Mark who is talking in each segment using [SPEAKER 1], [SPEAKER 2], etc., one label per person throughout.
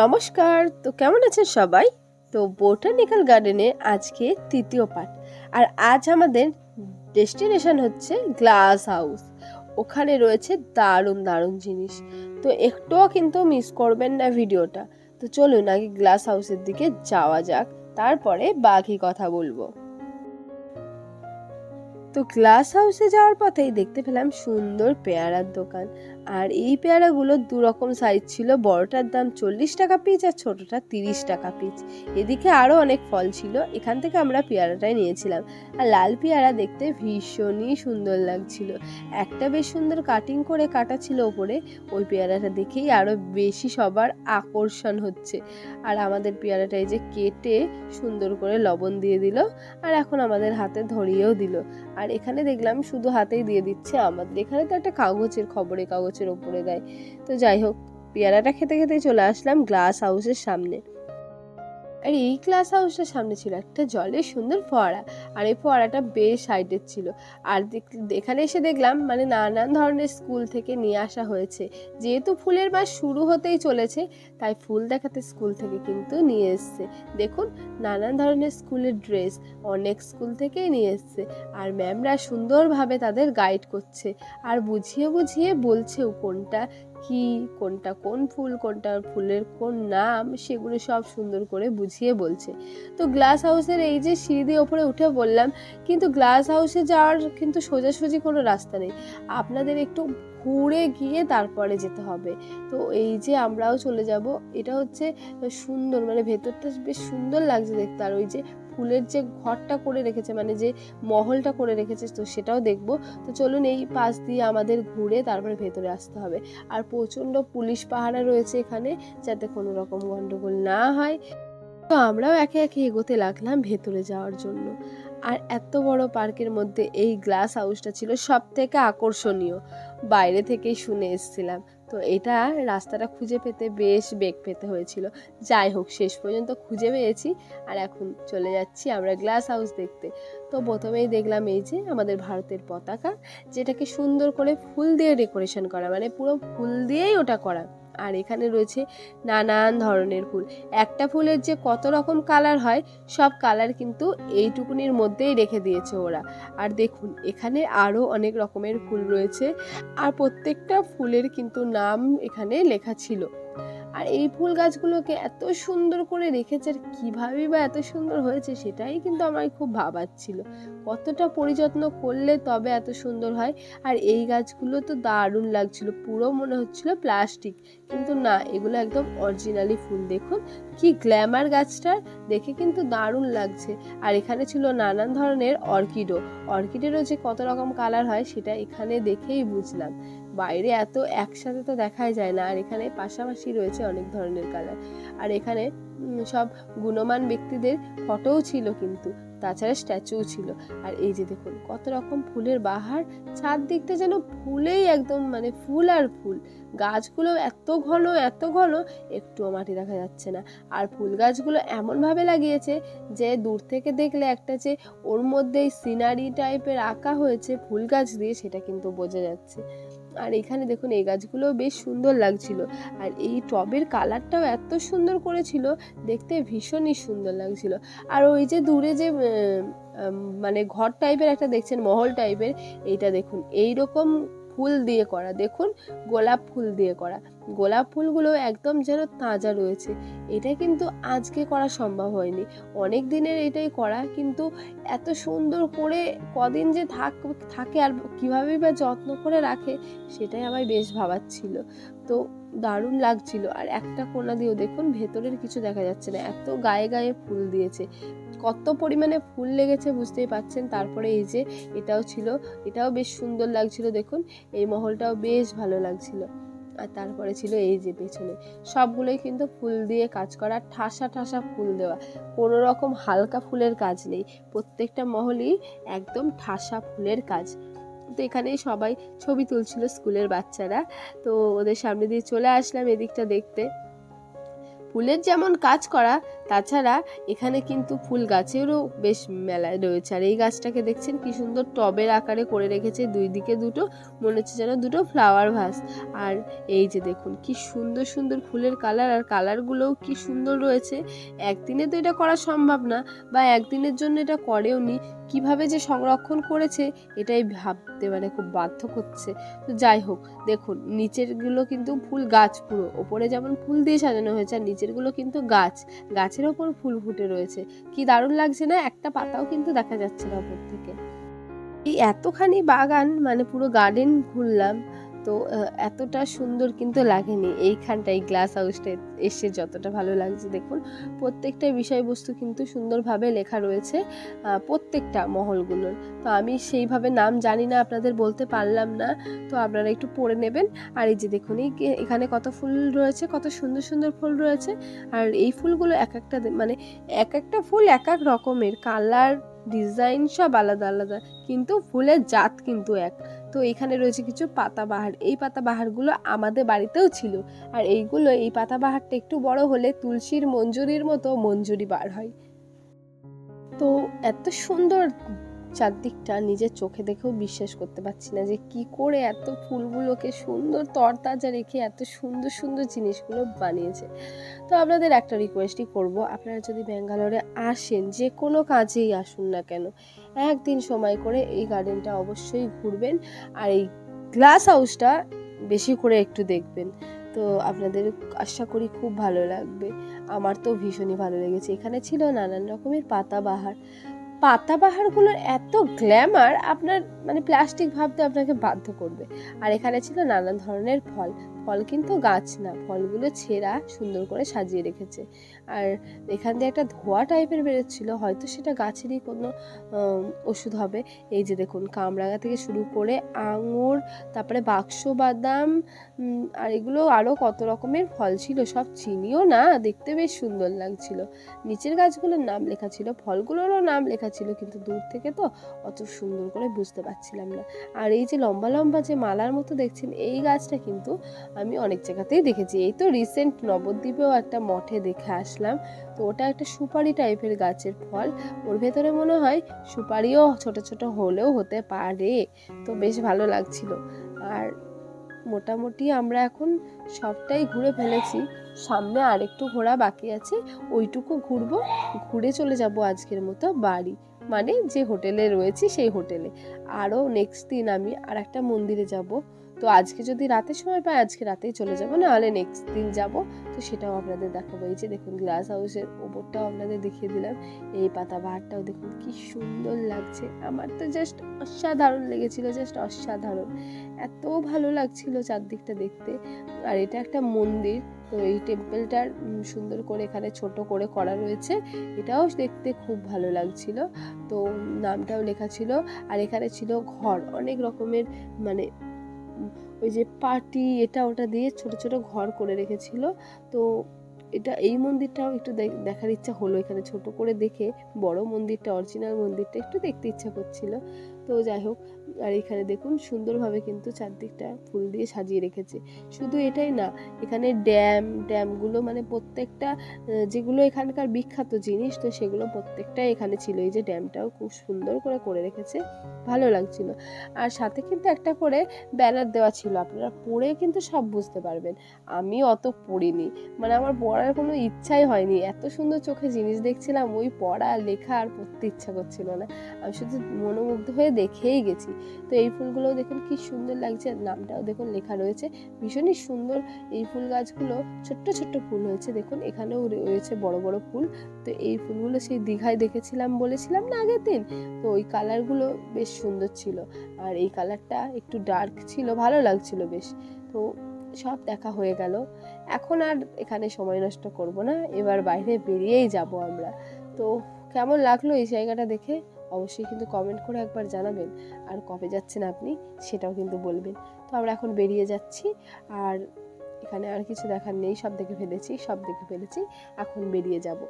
[SPEAKER 1] নমস্কার, তো কেমন আছেন সবাই? তো বোটানিক্যাল গার্ডেনে আজকে তৃতীয় পার্ট আর আজ আমাদের ডেস্টিনেশন হচ্ছে গ্লাস হাউস। ওখানে রয়েছে দারুণ দারুণ জিনিস। তো একটুও কিন্তু মিস করবেন না ভিডিওটা। তো চলুন আগে গ্লাস হাউসের দিকে যাওয়া যাক, তারপরে বাকি কথা বলব। তো গ্লাস হাউসে যাওয়ার পথেই দেখতে পেলাম সুন্দর পেয়ারার দোকান। আর এই পেয়ারাগুলো দু রকম সাইজ ছিল, বড়টার দাম চল্লিশ টাকা পিস আর ছোটটা তিরিশ টাকা পিস এদিকে আরও অনেক ফল ছিল, এখান থেকে আমরা পেয়ারাটাই নিয়েছিলাম। আর লাল পেয়ারা দেখতে ভীষণই সুন্দর লাগছিল। একটা বেশ সুন্দর কাটিং করে কাটা ছিল ওপরে, ওই পেয়ারাটা দেখেই আরও বেশি সবার আকর্ষণ হচ্ছে। আর আমাদের পেয়ারাটা এই যে কেটে সুন্দর করে লবণ দিয়ে দিল, আর এখন আমাদের হাতে ধরিয়েও দিল। আর এখানে দেখলাম শুধু হাতেই দিয়ে দিচ্ছে আমাদের। এখানে তো একটা কাগজের খবরে কাগজের ওপরে দেয়। তো যাই হোক পেয়ারাটা খেতে খেতে চলে আসলাম গ্লাস হাউসের সামনে। আর এই ক্লাস হাউসের সামনে ছিল, একটা জলের সুন্দর ফোয়ারা। আর এই ফোয়ারাটা বেশ হাইটের ছিল। আর এখানে এসে দেখলাম মানে নানান ধরনের স্কুল থেকে নিয়ে আসা হয়েছে। যেহেতু ফুলের মাস শুরু হতেই চলেছে, তাই ফুল দেখাতে স্কুল থেকে কিন্তু নিয়ে এসছে। দেখুন, নানান ধরনের স্কুলের ড্রেস অনেক স্কুল থেকেই নিয়ে এসছে। আর ম্যামরা সুন্দরভাবে তাদের গাইড করছে। আর বুঝিয়ে বুঝিয়ে বলছেও কোনটা কি কোনটা কোন ফুল, কোনটা ফুলের কোন নাম, সেগুলো সব সুন্দর করে বুঝিয়ে বলছে। তো গ্লাস হাউসের এই যে সিঁড়ি দিয়ে ওপরে উঠে বললাম, কিন্তু গ্লাস হাউসে যাওয়ার কিন্তু সোজাসুজি কোনো রাস্তা নেই। আপনাদের একটু ঘুরে গিয়ে তারপরে যেতে হবে। তো এই যে আমরাও চলে যাব, এটা হচ্ছে সুন্দর মানে ভেতরটা বেশ সুন্দর লাগছে দেখতে। আর ওই যে ফুলের যে ঘরটা করে রেখেছে মানে যে মহলটা করে রেখেছে, তো সেটাও দেখব। তো চলুন এই পাশ দিয়ে আমাদের ঘুরে তারপরে ভেতরে আসতে হবে। আর প্রচণ্ড পুলিশ পাহারা রয়েছে এখানে, যাতে কোনো রকম গন্ডগোল না হয়। তো আমরাও একে একে এগোতে লাগলাম ভেতরে যাওয়ার জন্য। আর এত বড় পার্কের মধ্যে এই গ্লাস হাউসটা ছিল সব থেকে আকর্ষণীয়। বাইরে থেকেই শুনে এসেছিলাম। তো এটা রাস্তাটা খুঁজে পেতে বেশ বেগ পেতে হয়েছিল। যাই হোক, শেষ পর্যন্ত খুঁজে পেয়েছি আর এখন চলে যাচ্ছি আমরা গ্লাস হাউস দেখতে। তো প্রথমেই দেখলাম এই যে আমাদের ভারতের পতাকা, যেটাকে সুন্দর করে ফুল দিয়ে ডেকোরেশন করা মানে পুরো ফুল দিয়েই ওটা করা। আর এখানে রয়েছে নানান ধরনের ফুল। একটা ফুলের যে কত রকম কালার হয়, সব কালার কিন্তু এইটুকুনির মধ্যেই রেখে দিয়েছে ওরা। আর দেখুন, এখানে আরও অনেক রকমের ফুল রয়েছে। আর প্রত্যেকটা ফুলের কিন্তু নাম এখানে লেখা ছিল। আর এই ফুল গাছগুলোকে এত সুন্দর করে রেখেছে, আর কীভাবেই বা এত সুন্দর হয়েছে সেটাই কিন্তু আমার খুব ভাবাচ্ছিল। কতটা পরিযত্ন করলে তবে এত সুন্দর হয়। আর এই গাছগুলো তো দারুণ লাগছিল, পুরো মনে হচ্ছিল প্লাস্টিক। কিন্তু না, এগুলো একদম অরিজিনালি ফুল। দেখুন, কি গ্ল্যামার গাছটার, দেখে কিন্তু দারুণ লাগছে। আর এখানে ছিল নানান ধরনের অর্কিডও। অর্কিডেরও যে কত রকম কালার হয়, সেটা এখানে দেখেই বুঝলাম। বাইরে এত একসাথে তো দেখাই যায় না, আর এখানে পাশাপাশি রয়েছে অনেক ধরনের কালার আর এখানে সব গুণমান ব্যক্তিদের ফটোও ছিল কিন্তু, তাছাড়া স্ট্যাচুও ছিল। আর এই যে দেখুন, কত রকম ফুলের বাহার, চারদিকটা যেন ফুলেই একদম মানে ফুল আর ফুল। গাছগুলো এত ঘন এত ঘন, একটুও মাটি দেখা যাচ্ছে না। আর ফুল গাছগুলো এমনভাবে লাগিয়েছে যে, দূর থেকে দেখলে একটা যে ওর মধ্যেই সিনারি টাইপের আঁকা হয়েছে ফুল গাছ দিয়ে, সেটা কিন্তু বোঝা যাচ্ছে। আর এখানে দেখুন এই গাছগুলো বেশ সুন্দর লাগছিল। আর এই টবের কালারটাও এত সুন্দর করেছিল, দেখতে ভীষণই সুন্দর লাগছিল। আর ওই যে দূরে যে মানে ঘর টাইপের একটা দেখছেন, মহল টাইপের এইটা দেখুন এই রকম ফুল দিয়ে করা, দেখুন, গোলাপ ফুল দিয়ে করা। গোলাপ ফুলগুলো একদম যেন তাজা রয়েছে। এটা কিন্তু আজকে করা সম্ভব হয়নি। অনেক দিনের এটাই করা, কিন্তু এত সুন্দর করে কদিন যে থাক, থাকে আর কীভাবেই বা যত্ন করে রাখে, সেটাই আমার বেশ ভাবাচ্ছিল। তো দারুণ লাগছিল। আর একটা কোনা দিয়েও দেখুন, ভেতরের কিছু দেখা যাচ্ছে না। এত গায়ে গায়ে ফুল দিয়েছে। কত পরিমাণে ফুল লেগেছে বুঝতেই পাচ্ছেন। তারপরে এই যে এটাও ছিল, এটাও বেশ সুন্দর লাগছিল দেখুন। এই মহলটাও বেশ ভালো লাগছিল। আর তারপরে ছিল এই যে পেছনে। সবগুলোই কিন্তু ফুল দিয়ে কাজ করা, ঠাসা ঠাসা ফুল দেওয়া। কোনো রকম হালকা ফুলের কাজ নেই। প্রত্যেকটা মহলই একদম ঠাসা ফুলের কাজ। তো এখানেই সবাই ছবি তুলছিল স্কুলের বাচ্চারা। তো ওদের সামনে দিয়ে চলে আসলাম এদিকটা দেখতে। ফুলের যেমন কাজ করা তাছাড়া এখানে কিন্তু ফুল গাছেরও বেশ মেলায় রয়েছে। আর এই গাছটাকে দেখছেন কি সুন্দর টবের আকারে করে রেখেছে দুই দিকে দুটো, মনে হচ্ছে যেন দুটো ফ্লাওয়ার ভাস আর এই যে দেখুন কি সুন্দর সুন্দর ফুলের কালার আর কালারগুলোও কি সুন্দর রয়েছে। একদিনে তো এটা করা সম্ভব না বা একদিনের জন্য এটা করেও নি, কীভাবে যে সংরক্ষণ করেছে এটাই ভাবতে মানে খুব বাধ্য করছে। তো যাই হোক, দেখুন নিচেরগুলো কিন্তু ফুল গাছ পুরো, ওপরে যেমন ফুল দিয়ে সাজানো হয়েছে আর নিচেরগুলো কিন্তু গাছ। গাছের ওপর ফুল ফুটে রয়েছে। কি দারুণ লাগছে না? একটা পাতাও কিন্তু দেখা যাচ্ছে না ওপর থেকে। এই এতখানি বাগান মানে পুরো গার্ডেন ঘুরলাম তো এতটা সুন্দর কিন্তু লাগেনি এইখানটায় গ্লাস হাউসটা এসে যতটা ভালো লাগছে। দেখুন, প্রত্যেকটা বিষয়বস্তু কিন্তু সুন্দরভাবে লেখা রয়েছে প্রত্যেকটা মহলগুলোর। তো আমি সেইভাবে নাম জানি না, আপনাদের বলতে পারলাম না। তো আপনারা একটু পড়ে নেবেন। আর এই যে দেখুন, এই এখানে কত ফুল রয়েছে, কত সুন্দর সুন্দর ফুল রয়েছে। আর এই ফুলগুলো এক একটা মানে এক একটা ফুল এক এক রকমের। কালার, ডিজাইন সব আলাদা আলাদা। কিন্তু ফুলের জাত কিন্তু এক। তো এখানে রয়েছে কিছু পাতাবাহার। এই পাতাবাহারগুলো আমাদের বাড়িতেও ছিল। আর এইগুলো, এই পাতাবাহারটা একটু বড় হলে তুলসীর মঞ্জুরির মতো মঞ্জুরি বার হয়। তো এত সুন্দর চারদিকটা নিজের চোখে দেখেও বিশ্বাস করতে পারছি না যে কি করে এত ফুলগুলোকে সুন্দর তরতাজা রেখে এত সুন্দর সুন্দর জিনিসগুলো বানিয়েছে। তো আপনাদের একটা রিকোয়েস্টই করব। আপনারা যদি ব্যাঙ্গালোরে আসেন, যে কোনো কাজেই আসুন না কেন একদিন সময় করে এই গার্ডেনটা অবশ্যই ঘুরবেন আর এই গ্লাস হাউসটা বেশি করে একটু দেখবেন। তো আপনাদের আশা করি খুব ভালো লাগবে। আমার তো ভীষণই ভালো লেগেছে। এখানে ছিল নানান রকমের পাতাবাহার পাতাবাহারগুলোর এত গ্ল্যামার আপনার মানে প্লাস্টিক ভাবতে আপনাকে বাধ্য করবে। আর এখানে ছিল নানান ধরনের ফল। ফল কিন্তু গাছ না, ফলগুলো ছেঁড়া সুন্দর করে সাজিয়ে রেখেছে। আর এখান দিয়ে একটা ধোয়া টাইপের বেরোচ্ছিল, হয়তো সেটা গাছেরই কোনো ওষুধ হবে। এই যে দেখুন, কামরাঙা থেকে শুরু করে আঙুর, তারপরে বাক্স, বাদাম আর এগুলো আরও কত রকমের ফল ছিল, সব চিনিও না, দেখতে বেশ সুন্দর লাগছিল। নিচের গাছগুলোর নাম লেখা ছিল, ফলগুলোরও নাম লেখা ছিল, কিন্তু দূর থেকে তো অত সুন্দর করে বুঝতে পারছিলাম না। আর এই যে লম্বা লম্বা যে মালার মতো দেখছেন, এই গাছটা কিন্তু আমি অনেক জায়গাতেই দেখেছি। এই তো রিসেন্ট নবদ্বীপেও একটা মঠে দেখে আসলাম। তো ওটা একটা সুপারি টাইপের গাছের ফল। ওর ভেতরে মনে হয় সুপারিও ছোট ছোট হলেও হতে পারে। তো বেশ ভালো লাগছিল। আর মোটামুটি আমরা এখন সবটাই ঘুরে ফেলেছি। সামনে আরেকটু ঘোরা বাকি আছে। ওইটুকু ঘুরবো। ঘুরে চলে যাব আজকের মতো বাড়ি। মানে যে হোটেলে রয়েছি সেই হোটেলে। আরও নেক্সট দিন আমি আর একটা মন্দিরে যাব। তো আজকে যদি রাতে সময় পাই আজকে রাতেই চলে যাব। নাহলে নেক্সট দিন যাব। তো সেটাও আপনাদের দেখাবো। এই যে দেখুন গ্লাস হাউসের ওপরটাও আপনাদের দেখিয়ে দিলাম। এই পাতা বাহারটাও দেখুন কি সুন্দর লাগছে। আমার তো জাস্ট অসাধারণ লেগেছিল জাস্ট অসাধারণ। এত ভালো লাগছিল চারদিকটা দেখতে। আর এটা একটা মন্দির তো এই টেম্পলটার সুন্দর করে এখানে ছোট করে করা রয়েছে। এটাও দেখতে খুব ভালো লাগছিল। তো নামটাও লেখা ছিল। আর এখানে ছিল ঘর। অনেক রকমের মানে ওই যে পার্টি এটা ওটা দিয়ে ছোট ছোট ঘর করে রেখেছিল। তো এটা এই মন্দিরটাও একটু দেখ- দেখার ইচ্ছা হলো এখানে ছোট করে দেখে। বড় মন্দিরটা অরিজিনাল মন্দিরটা একটু দেখতে ইচ্ছা করছিল। তো যাই হোক আর এখানে দেখুন সুন্দরভাবে কিন্তু চারদিকটা ফুল দিয়ে সাজিয়ে রেখেছে। শুধু এটাই না, এখানে ড্যাম, ড্যামগুলো মানে প্রত্যেকটা যেগুলো এখানকার বিখ্যাত জিনিস, তো সেগুলো প্রত্যেকটাই এখানে ছিল। এই যে ড্যামটাও খুব সুন্দর করে করে রেখেছে, ভালো লাগছিল। আর সাথে কিন্তু একটা করে ব্যানার দেওয়া ছিল, আপনারা পড়ে কিন্তু সব বুঝতে পারবেন। আমি অত পড়িনি মানে আমার পড়ার কোনো ইচ্ছাই হয়নি। এত সুন্দর চোখে জিনিস দেখছিলাম, ওই পড়া, লেখা আর পড়তে ইচ্ছা করছিল না। আমি শুধু মনোমুগ্ধ হয়ে দেখেই গেছি। তো এই ফুলগুলো দেখুন কি সুন্দর লাগছে নামটাও দেখুন লেখা রয়েছে। ভীষণই সুন্দর এই ফুল গাছগুলো, ছোট্ট ছোট্ট ফুল হয়েছে। দেখুন এখানেও রয়েছে বড় বড় ফুল। তো এই ফুলগুলো সেই দীঘায় দেখেছিলাম, বলেছিলাম না আগের দিন? তো ওই কালারগুলো বেশ সুন্দর ছিল। আর এই কালারটা একটু ডার্ক ছিল, ভালো লাগছিল বেশ। তো সব দেখা হয়ে গেল। এখন আর এখানে সময় নষ্ট করব না। এবার বাইরে বেরিয়েই যাব আমরা। তো কেমন লাগল এই জায়গাটা দেখে? অবশ্যই কিন্তু কমেন্ট করে একবার জানাবেন। আর কবে যাচ্ছেন আপনি সেটাও কিন্তু বলবেন। তো আমরা এখন বেরিয়ে যাচ্ছি। আর এখানে আর কিছু দেখার নেই, সব দেখে ফেলেছি, সব দেখে ফেলেছি। এখন বেরিয়ে যাব।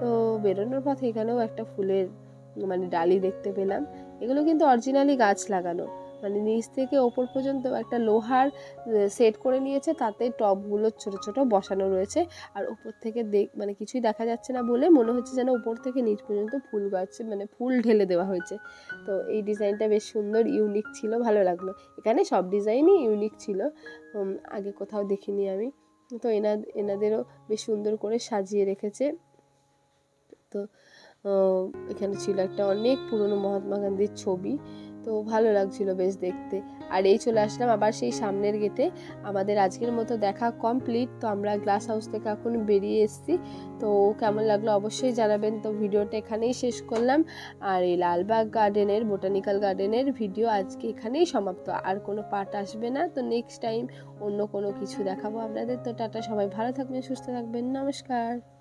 [SPEAKER 1] তো বেরোনোর পথে এখানেও একটা ফুলের মানে ডালি দেখতে পেলাম। এগুলো কিন্তু অরিজিনালি গাছ লাগানো। মানে নিচ থেকে ওপর পর্যন্ত একটা লোহার সেট করে নিয়েছে। তাতে টবগুলো ছোট ছোট বসানো রয়েছে। আর ওপর থেকে দেখ মানে কিছুই দেখা যাচ্ছে না বলে মনে হচ্ছে যেন ওপর থেকে নিচ পর্যন্ত ফুল গাছ মানে ফুল ঢেলে দেওয়া হয়েছে। তো এই ডিজাইনটা বেশ সুন্দর ইউনিক ছিল, ভালো লাগল। এখানে সব ডিজাইনই ইউনিক ছিল। আগে কোথাও দেখিনি আমি। তো এনা, এনাদেরও বেশ সুন্দর করে সাজিয়ে রেখেছে। তো এখানে ছিল একটা অনেক পুরনো মহাত্মা গান্ধীর ছবি। তো ভালো লাগছিল বেশ দেখতে। আর এই চলে আসলাম আবার সেই সামনের গেটে। আমাদের আজকের মতো দেখা কমপ্লিট তো আমরা গ্লাস হাউস থেকে এখন বেরিয়ে এসেছি। তো কেমন লাগল অবশ্যই জানাবেন। তো ভিডিওটা এখানেই শেষ করলাম। আর এই লালবাগ গার্ডেনের বোটানিক্যাল গার্ডেনের ভিডিও আজকে এখানেই সমাপ্ত। আর কোনো পার্ট আসবে না। তো নেক্সট টাইম অন্য কোনো কিছু দেখাবো আপনাদের। তো টাটা, সবাই ভালো থাকবেন, সুস্থ থাকবেন। নমস্কার।